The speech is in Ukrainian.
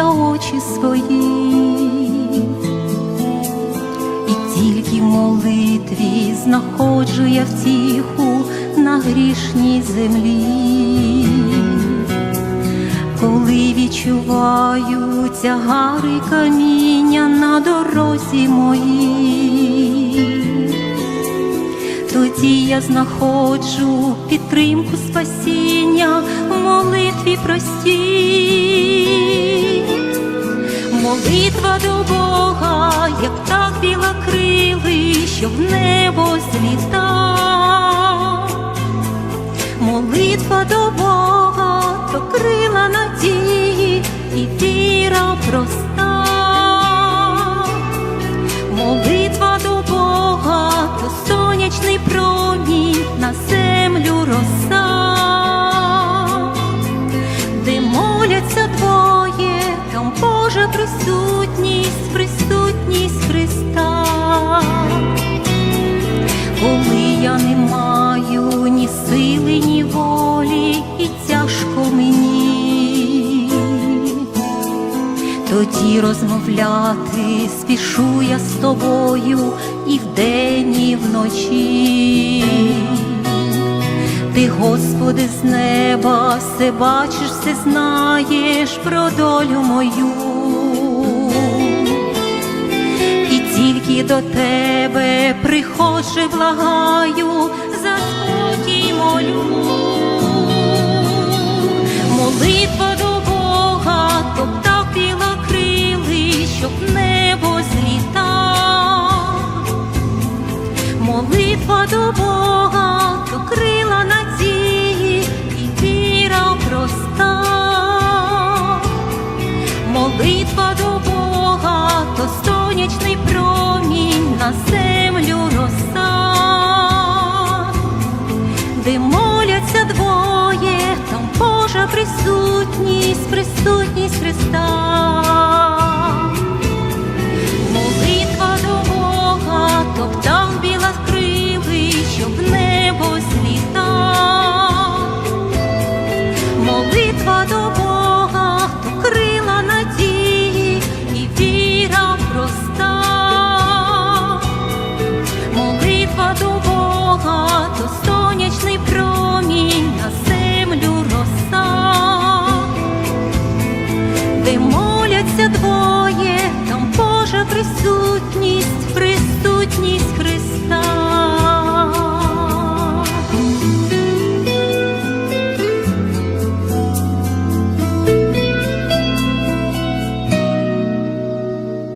я очі свої, і тільки в молитві знаходжу я втіху на грішній землі, коли відчуваю тягари каміння на дорозі моїй, тоді я знаходжу підтримку спасіння в молитві простій. Молитва до Бога, як так білокрили, що в небо тоді розмовляти спішу я з тобою і вдень, і вночі. Ти, Господи, з неба все бачиш, все знаєш про долю мою. І тільки до тебе приходжу, благаю, Молитва до Бога, то сонячний промінь на землю роса, де моляться двоє, там Божа присутність, присутність Христа. могутність.